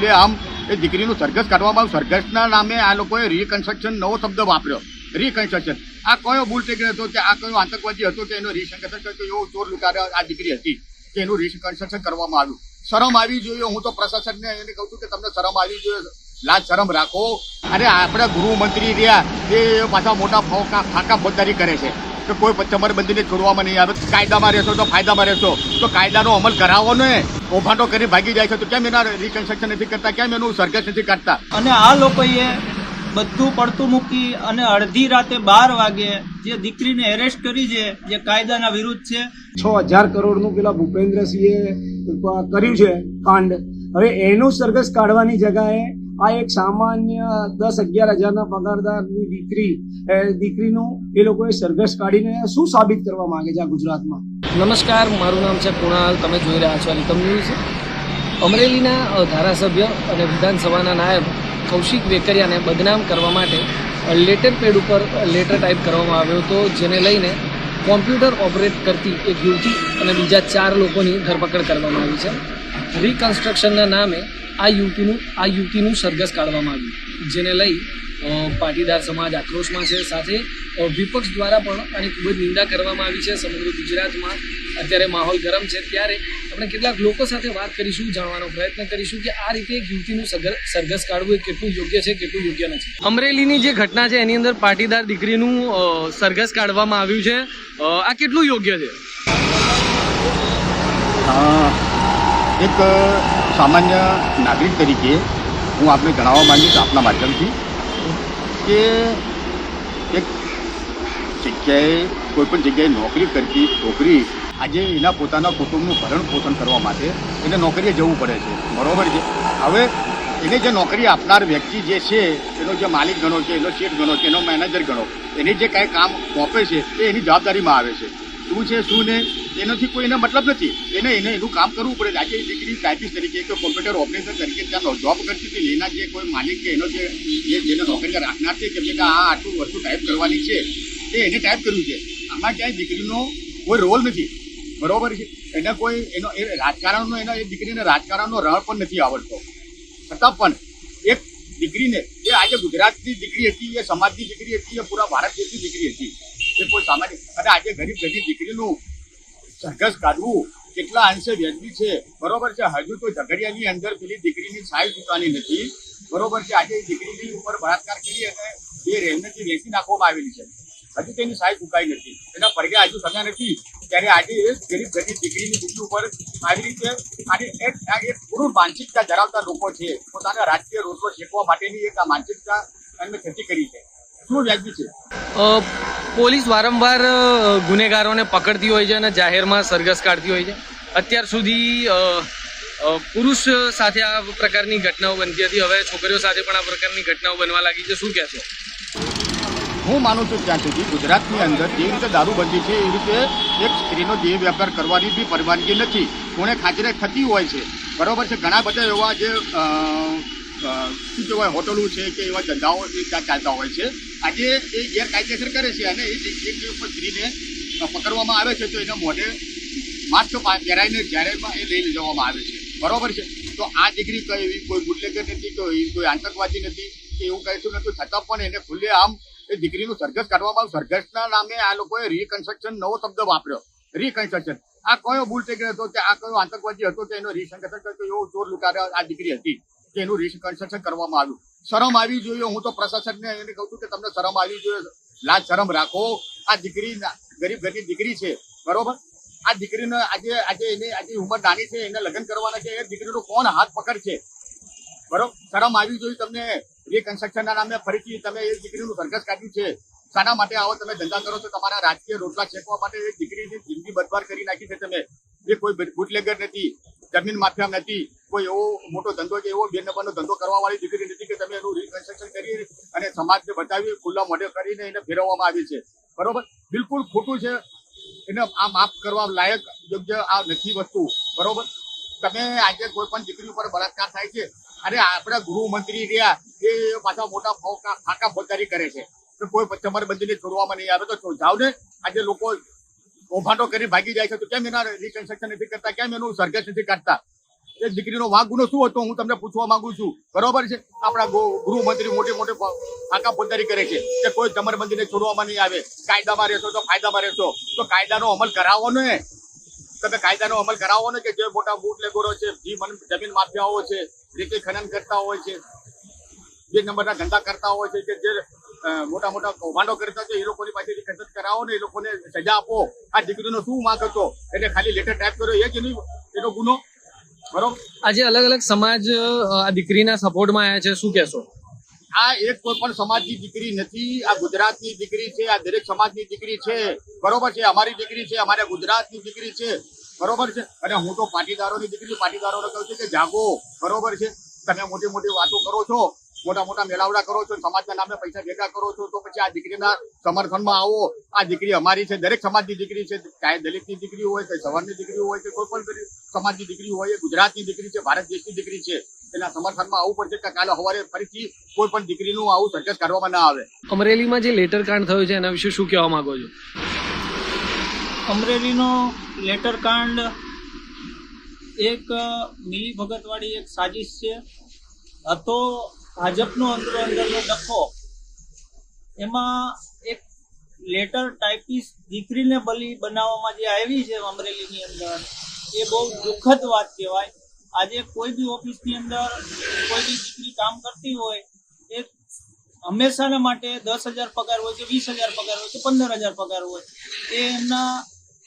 ખુલ્લે આમ એ દીકરીનું સરઘસ કાઢવામાં આવ્યું. સરઘસના નામે આ લોકોએ રિકન્સ્ટ્રક્શન નવો શબ્દ વાપર્યો. રિકન્સ્ટ્રક્શન આ કયો ભૂલ થઈ ગયો હતો કે આ કયો આતંકવાદી હતો કે એનો રિકન્સ્ટ્રક્શન કે એવો ચોર લૂંટારો આ દીકરી હતી કે એનું રિકન્સ્ટ્રક્શન કરવામાં આવ્યું. શરમ આવી જોઈએ. હું તો પ્રશાસનને એને કહું છું કે તમને શરમ આવી જોઈએ. લાજ શરમ રાખો. અરે આપણા ગૃહમંત્રી રહ્યા, એ પાછા મોટા ફાંકા ફોજદારી કરે છે. કે કોઈ ચમરબંધીને છોડવામાં નહીં આવે. કાયદામાં રહેશો તો ફાયદામાં રહેશો. તો કાયદાનો અમલ કરાવો ને. ઓફાટો કરી ભાગી જાય છે તો કેમ એના રિકન્સ્ટ્રક્શન નથી કરતા? કેમ એનું સરઘસ નથી કાઢતા? અને આ લોકોએ બધું પડતું મૂકી અને અડધી રાતે બાર વાગે જે દીકરીને એરેસ્ટ કરી છે જે કાયદાના વિરુદ્ધ છે. છ હજાર કરોડનું પેલા ભૂપેન્દ્રસિંહે કર્યું છે કાંડ. હવે એનું સરઘસ કાઢવાની જગાએ આ એક સામાન્ય દસ અગિયાર હજારના પગારદારની દીકરી દીકરીનું એ લોકોએ સરઘસ કાઢીને શું સાબિત કરવા માંગે છે આ ગુજરાતમાં? નમસ્કાર, મારું નામ છે કુણાલ. તમે જોઈ રહ્યા છો અલિકમ ન્યૂઝ. અમરેલીના ધારાસભ્ય અને વિધાનસભાના નાયબ કૌશિક વેકરિયાને બદનામ કરવા માટે લેટર પેડ ઉપર લેટર ટાઈપ કરવામાં આવ્યો હતો, જેને લઈને કોમ્પ્યુટર ઓપરેટ કરતી એક યુવતી અને બીજા ચાર લોકોની ધરપકડ કરવામાં આવી છે. રિકન્સ્ટ્રક્શનના નામે આ યુવતીનું આ યુવતીનું સરઘસ કાઢવામાં આવ્યું. જેને લઈ પાટીદાર સમાજ આક્રોશમાં છે. સાથે વિપક્ષ દ્વારા પણ આની ખૂબ જ નિંદા કરવામાં આવી છે. સમગ્ર ગુજરાતમાં અત્યારે માહોલ ગરમ છે. ત્યારે આપણે કેટલાક લોકો સાથે વાત કરીશું જાણવાનો પ્રયત્ન કરીશું કે આ રીતે એક યુવતીનું સરઘસ કાઢવું એ કેટલું યોગ્ય છે કેટલું યોગ્ય નથી. અમરેલીની જે ઘટના છે એની અંદર પાટીદાર દીકરીનું સરઘસ કાઢવામાં આવ્યું છે. આ કેટલું યોગ્ય છે? અ, એક સામાન્ય નાગરિક તરીકે હું આપને જણાવવા માંગીશ આપના માધ્યમથી કે એક જગ્યાએ, કોઈ પણ જગ્યાએ નોકરી કરતી છોકરી આજે એના પોતાના કુટુંબનું ભરણ પોષણ કરવા માટે એને નોકરીએ જવું પડે છે. બરાબર છે? હવે એને જે નોકરી આપનાર વ્યક્તિ જે છે, એનો જે માલિક ગણો છે, એનો શેઠ ગણો છે, એનો મેનેજર ગણો, એને જે કાંઈ કામ સોંપે છે, એ એની જવાબદારીમાં આવે છે. શું છે, શું ને એનાથી કોઈ એને મતલબ નથી. એને એને એનું કામ કરવું પડે. આજે એ દીકરી ટાઈપિસ્ટ તરીકે કે કોમ્પ્યુટર ઓપરેટર તરીકે ત્યાં જોબ કરતી હતી. એના જે કોઈ માલિક કે એનો જે જેને નોકરી રાખનાર છે કે આ આટલું વસ્તુ ટાઈપ કરવાની છે, એ એને ટાઈપ કર્યું છે. આમાં ક્યાંય દીકરીનો કોઈ રોલ નથી. બરોબર છે? એને કોઈ એનો, એ રાજકારણનો, એનો એ દીકરીને રાજકારણનો રણ પણ નથી આવડતો. છતાં પણ એક દીકરીને, એ આજે ગુજરાતની દીકરી હતી, એ સમાજની દીકરી હતી, એ પૂરા ભારત દેશની દીકરી હતી. એ કોઈ સામાજિક અને આજે ગરીબ ગરીબ દીકરીનું સરઘસ કાઢવું કેટલા અંશે વ્યાજબી છે? બરોબર છે, હજુ તો ઝઘડિયાની અંદર પેલી દીકરીની સાઈ ચૂકવાની નથી. બરોબર છે, આજે દીકરીની ઉપર બળાત્કાર કરી અને એ રેલવેથી વેચી નાખવામાં આવેલી છે. હજુ તેની સાઈ ચૂકાઈ નથી. એના પડઘા હજુ થતા નથી. ત્યારે આજે એ ગરીબ ગરીબ દીકરીની દીકરી ઉપર આવી રીતે અને એક એક પૂરું માનસિકતા ધરાવતા લોકો છે. પોતાના રાજકીય રોજગાર શેકવા માટેની એક આ માનસિકતા એમને ખેતી કરી છે. શું વ્યાજબી છે? પોલીસ વારંવાર ગુનેગારોને પકડતી હોય છે અને જાહેરમાં સરઘસ કાઢતી હોય છે. અત્યાર સુધી પુરુષ સાથે આ પ્રકારની ઘટનાઓ બનતી હતી. હવે છોકરીઓ સાથે પણ આ પ્રકારની ઘટનાઓ બનવા લાગી છે. શું કહેશો? હું માનું છું ત્યાં સુધી ગુજરાતની અંદર જે રીતે દારૂબંધી છે, એ રીતે એક સ્ત્રીનો દેહ વ્યાપાર કરવાની બી પરવાનગી નથી. કોણે ખાતરે થતી હોય છે. બરાબર છે, ઘણા બધા એવા જે શું કહેવાય, હોટલો છે કે એવા ધંધાઓ એ ત્યાં ચાલતા હોય છે. આજે એ ગેરકાયદેસર કરે છે અને એ ઉપર સ્ત્રીને પકડવામાં આવે છે, તો એના મોઢે માસ્ક પહેરાઈને જ્યારેમાં એ લઈ જવામાં આવે છે. બરોબર છે? તો આ દીકરી કઈ એવી કોઈ બુટલેગર નથી, તો એ કોઈ આતંકવાદી નથી, કે એવું કહીશું નથી, છતાં પણ એને ખુલ્લે આમ એ દીકરીનું સરઘસ કાઢવામાં આવ્યું. સરઘસના નામે આ લોકોએ રિકન્સ્ટ્રક્શન નવો શબ્દ વાપર્યો. રિકન્સ્ટ્રક્શન આ કયો બુલ ટેકર હતો, કે આ કયો આતંકવાદી હતો, કે એનો રિકન્સ્ટ્રક્શન કર્યો એવો ચોર લુકાર્યો આ દીકરી હતી? કે રિકન્સ્ટ્રક્શન કરવામાં આવ્યું. શરમ આવી જોઈએ. હું તો પ્રશાસનને એને કહું છું કે તમને શરમ આવી જોઈએ. લાજ શરમ રાખો. આ દીકરી ગરીબ ઘરની દીકરી છે. બરોબર? આ દીકરીને આજે આજે એની, આજે ઉંમર નાની છે. એને લગ્ન કરવાના છે. એ દીકરીનો કોણ હાથ પકડ છે બરોબર? શરમ આવી જોઈએ તમને. રિકન્સ્ટ્રક્શનના નામે ફરીથી તમે એ દીકરીનું સરઘસ કાઢ્યું છે. શાના માટે આવો તમે ધંધા કરો છો. તમારા રાજકીય રોટલા છેકવા માટે એ દીકરીની જિંદગી બરબાદ કરી નાખી છે તમે. એ કોઈ બુટલેગર નથી, જમીન માફિયા નથી, કોઈ એવો મોટો ધંધો કે એવો બે ધંધો કરવા વાળી દીકરી નથી કે તમે એનું રિકન્સ્ટ્રક્શન કરી અને સમાજને બતાવી ખુલ્લા મોઢે કરીને એને ફેરવવામાં આવી છે. બરોબર? બિલકુલ ખોટું છે. એને આ માફ કરવા લાયક યોગ્ય આ નથી વસ્તુ. બરોબર? તમે આજે કોઈ પણ દીકરી ઉપર બળાત્કાર થાય છે અરે આપણા ગૃહમંત્રી રહ્યા, એ પાછા મોટા ફોકા ફોજદારી કરે છે. કોઈ ચમરબંધીને છોડવામાં નહીં આવે તો જાવ ને. આજે લોકો ઓફાટો કરી ભાગી જાય છે, તો કેમ એના રિકન્સ્ટ્રક્શન નથી કરતા? કેમ એનું સરઘસ નથી કાઢતા? એ દીકરીનો વાંક ગુનો શું હતો? હું તમને પૂછવા માંગુ છું. બરોબર છે? આપણા ગૃહમંત્રી મોટી મોટી આકા પોતારી કરે છે કે કોઈ જમરબંધીને છોડવામાં નહીં આવે. કાયદામાં રહેશો તો ફાયદામાં રહેશો. તો કાયદાનો અમલ કરાવો ને. તમે કાયદાનો અમલ કરાવો ને કે જે મોટા બુટલેગોરો છે, જે મન- જમીન માફિયાઓ છે રેતી ખનન કરતા હોય છે, જે નંબરના ધંધા કરતા હોય છે, કે જે મોટા મોટા કૌભાંડો કરતા છે એ લોકોની પાસેથી કસરત કરાવો ને એ લોકોને સજા આપો. આ દીકરીનો શું માંગ હતો? એટલે ખાલી લેટર ટાઈપ કર્યો એ જ નહીં એનો ગુનો? બરોબર? આજે અલગ અલગ સમાજ આ દીકરીના સપોર્ટમાં આવ્યા છે શું કહેશો? આ એક કોઈ પણ સમાજની દીકરી નથી આ ગુજરાતની દીકરી છે આ દરેક સમાજની દીકરી છે. બરોબર છે અમારી દીકરી છે અમારા ગુજરાતની દીકરી છે. બરોબર છે? અને હું તો પાટીદારોની દીકરી પાટીદારોને કહું છું કે જાગો. બરોબર છે? તમે મોટી મોટી વાતો કરો છો. મોટા મોટા મેળાવડા કરો છો સમાજના નામે પૈસા ભેગા કરો છો તો પછી આ દીકરીના સમર્થનમાં આવો. આ દીકરી અમારી છે દરેક સમાજની દીકરી છે. ચાહે દલિતની દીકરી હોય કે સવર્ણની દીકરી હોય કે કોઈ પણ સમાજની દીકરી હોય ગુજરાતની દીકરી છે ભારત દેશની દીકરી છે. એના સમર્થનમાં આવવું પડશે કે કાલે સવારે ફરીથી કોઈ પણ દીકરીનું આવું સર્કસ કરવામાં ના આવે. અમરેલીમાં જે લેટર કાંડ થયું છે એના વિશે શું કહેવા માંગો છો? અમરેલીનો લેટર કાંડ એક મિલી ભગતવાળી એક સાજિશ છે. હતો ભાજપનો અંદરો અંદરનો ડખો, એમાં એક લેટર ટાઈપિસ્ટ દીકરીને બલી બનાવવામાં જે આવી છે અમરેલીની અંદર, એ બહુ દુઃખદ વાત કહેવાય. આજે કોઈ બી ઓફિસની અંદર કોઈ બી દીકરી કામ કરતી હોય, એ હંમેશાના માટે દસ હજાર પગાર હોય કે વીસ હજાર પગાર હોય કે પંદર હજાર પગાર હોય, એ એમના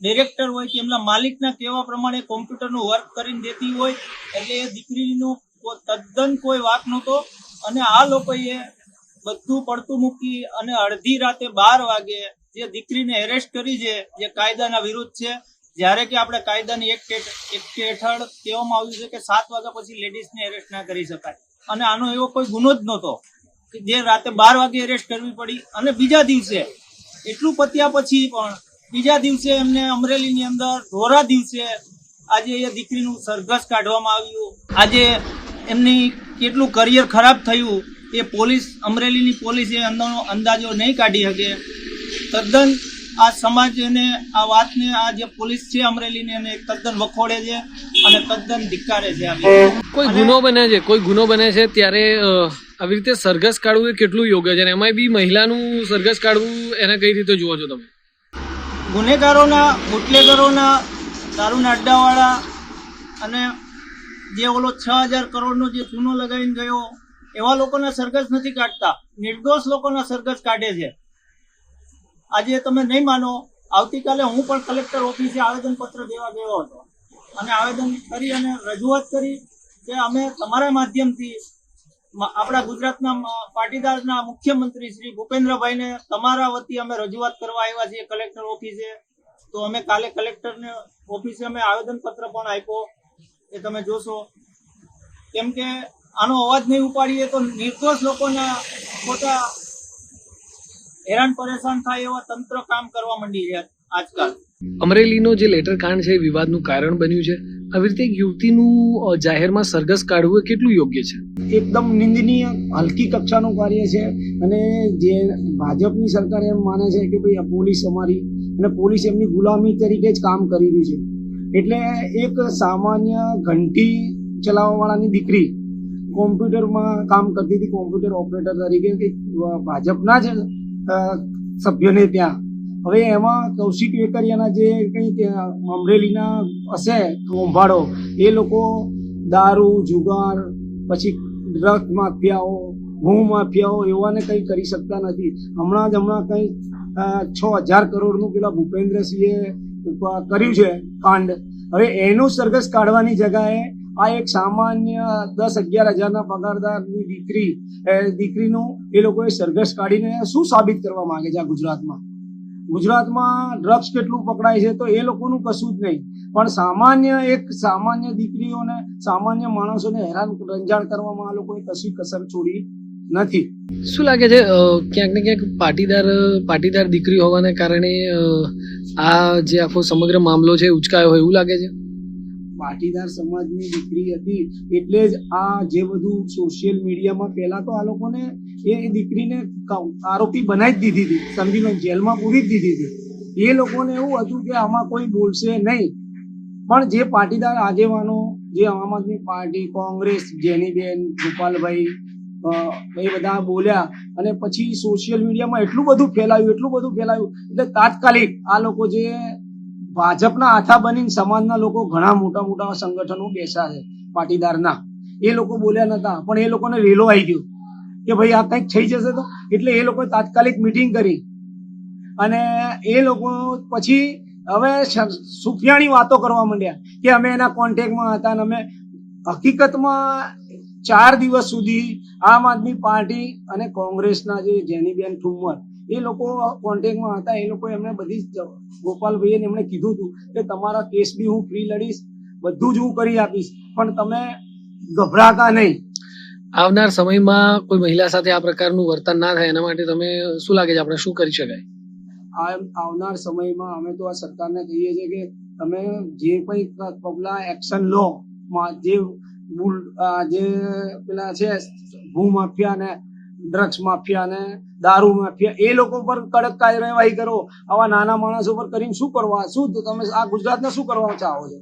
ડિરેક્ટર હોય કે એમના માલિકના કહેવા પ્રમાણે કોમ્પ્યુટરનું વર્ક કરીને દેતી હોય, એટલે એ દીકરીનો તદ્દન કોઈ વાક નહોતો અને આ લોકોએ બધું પડતું મૂકી અને અડધી રાતે બાર વાગે જે દીકરીને એરેસ્ટ કરી છે, જે કાયદાના વિરુદ્ધ છે, જ્યારે કે આપણે કાયદાની એક એક હેઠળ કહેવામાં આવ્યું છે કે સાત વાગ્યા પછી લેડીઝને એરેસ્ટ ના કરી શકાય. અને આનો એવો કોઈ ગુનો જ નહોતો કે જે રાતે બાર વાગે એરેસ્ટ કરવી પડી. અને બીજા દિવસે, એટલું પત્યા પછી પણ, બીજા દિવસે એમને અમરેલીની અંદર, ધોરા દિવસે આજે એ દીકરીનું સરઘસ કાઢવામાં આવ્યું. આજે એમની કેટલું કરિયર ખરાબ થયું એ પોલીસ અમરેલીની પોલીસે અંદરનો અંદાજો નહીં કાઢી શકે. તદ્દન આ સમાજને આ વાતને આ જે પોલીસ છે અમરેલીને એને તદ્દન વખોડે છે અને તદ્દન ધિક્કારે છે કોઈ ગુનો બને છે? કોઈ ગુનો બને છે ત્યારે આવી રીતે સરઘસ કાઢવું એ કેટલું યોગ્ય છે? અને એમાંય બી મહિલાનું સરઘસ કાઢવું એને કઈ રીતે જુઓ છો તમે? ગુનેગારોના બુટલેગરોના દારૂના અડ્ડાવાળા અને જે ઓલો છ હજાર કરોડનો જે ચૂનો લગાવીને ગયો, એવા લોકોના સરઘસ નથી કાઢતા. નિર્દોષ લોકોના સરઘસ કાઢે છે. આજે તમે નહીં માનો, આવતીકાલે હું પણ કલેક્ટર ઓફિસે આવેદનપત્ર દેવા ગયો હતો. અને આવેદન કરી અને રજૂઆત કરી કે અમે તમારા માધ્યમથી આપણા ગુજરાતના પાટીદારના મુખ્યમંત્રી શ્રી ભૂપેન્દ્રભાઈને તમારા વતી અમે રજૂઆત કરવા આવ્યા છીએ કલેક્ટર ઓફિસે. તો અમે કાલે કલેક્ટરને ઓફિસે અમે આવેદનપત્ર પણ આપ્યો. એ તમે જોશો. કેમ કે આનો અવાજ નહીં ઉપાડીએ તો નિર્દોષ લોકોના ખોટા હેરાન પરેશાન થાય એવા તંત્ર કામ કરવા માંડી છે આજકાલ. અમરેલીનો જે લેટર કાંડ છે એ વિવાદનું કારણ બન્યું છે. આવી રીતે યુવતીનું જાહેરમાં સરઘસ કાઢવું એ કેટલું યોગ્ય છે? એકદમ નિંદનીય હલકી કક્ષાનું કાર્ય છે અને જે ભાજપની સરકાર એમ માને છે કે ભાઈ આ પોલીસ અમારી અને પોલીસ એમની ગુલામી તરીકે જ કામ કરી રહ્યું છે. એટલે એક સામાન્ય ઘંટી ચલાવવાવાળાની દીકરી કોમ્પ્યુટરમાં કામ કરતી હતી, કોમ્પ્યુટર ઓપરેટર તરીકે ભાજપના જ સભ્યને ત્યાં. હવે એમાં કૌશિક વેકરિયાના જે કંઈ અમરેલીના હશે કૌભાડો એ લોકો દારૂ, જુગાર, પછી ડ્રગ માફિયાઓ, ભૂ માફિયાઓ એવાને કંઈ કરી શકતા નથી. હમણાં જ હમણાં કંઈ છ હજાર કરોડનું પેલા ભૂપેન્દ્રસિંહે કર્યું છે, કાંડ. હવે એનું સરઘસ કાઢવાની જગાએ આ એક સામાન્ય દસ અગિયાર હજારના પગારદારની દીકરી દીકરીનું એ લોકોએ સરઘસ કાઢીને શું સાબિત કરવા માંગે છે આ ગુજરાતમાં? ગુજરાતમાં ડ્રગ્સ કેટલું પકડાય છે તો એ લોકોનું કશું જ નહીં. પણ સામાન્ય એક સામાન્ય દીકરીઓને, સામાન્ય માણસોને હેરાન, રંજાણ કરવામાં આ લોકોએ કશી કસર છોડી નથી. શું લાગે છે ક્યાંક ને ક્યાંક પાટીદાર પાટીદાર દીકરી હોવાને કારણે આ જે આખો સમગ્ર મામલો છે ઉચકાયો હોય એવું લાગે છે? પાટીદાર સમાજની દીકરી હતી એટલે જ આ જે બધું સોશિયલ મીડિયામાં પહેલા તો આ લોકોને એ દીકરીને આરોપી બનાવી જ દીધી હતી સમજી લો જેલમાં પૂરી જ દીધી હતી. એ લોકોને એવું હતું કે આમાં કોઈ બોલશે નહીં. પણ જે પાટીદાર આગેવાનો જે આમ આદમી પાર્ટી કોંગ્રેસ જેનીબેન ગોપાલભાઈ અ, એ બધા બોલ્યા અને પછી સોશિયલ મીડિયામાં એટલું બધું ફેલાયું, એટલું બધું ફેલાયું. એટલે તાત્કાલિક આ લોકો જે ભાજપના આથા બનીને સમાજના લોકો ઘણા મોટા મોટા સંગઠનો બેસા છે, પાટીદારના. એ લોકો બોલ્યા નતા, પણ એ લોકોને રેલો આવી ગયો કે ભાઈ આ કંઈક થઈ જશે તો. એટલે એ લોકોએ તાત્કાલિક મિટિંગ કરી. અને એ લોકો પછી હવે સુફિયાણી વાતો કરવા માંડ્યા કે અમે એના કોન્ટેક્ટમાં હતા અને અમે હકીકતમાં ચાર દિવસ સુધી આમ આદમી પાર્ટી અને કોંગ્રેસના જે જેનીબેન ઠુમ્મર એ લોકો કોન્ટેક્ટમાં હતા. એ લોકો એમને બધી ગોપાલભાઈએ એમણે કીધું હતું કે તમારા કેસ બી હું ફ્રી લડીશ બધું જ હું કરી આપીશ પણ તમે ગભરાતા નહીં. આવનાર સમયમાં કોઈ મહિલા સાથે આ પ્રકારનું વર્તન ના થાય એના માટે તમે શું લાગે છે? આપણે શું કરી શકાય? આવનાર સમયમાં અમે તો આ સરકારને કહીએ છીએ કે તમે જે કંઈ પગલાં એક્શન લો જે બુલ જે પેલા છે, ભૂ માફિયા ને ડ્રગ્સ માફિયા ને દારૂ માફિયા, એ લોકો પર કડક કાર્યવાહી કરો. આવા નાના માણસો પર કરીને શું કરવા? શું તમે આ ગુજરાતને શું કરવા ચાહો છો?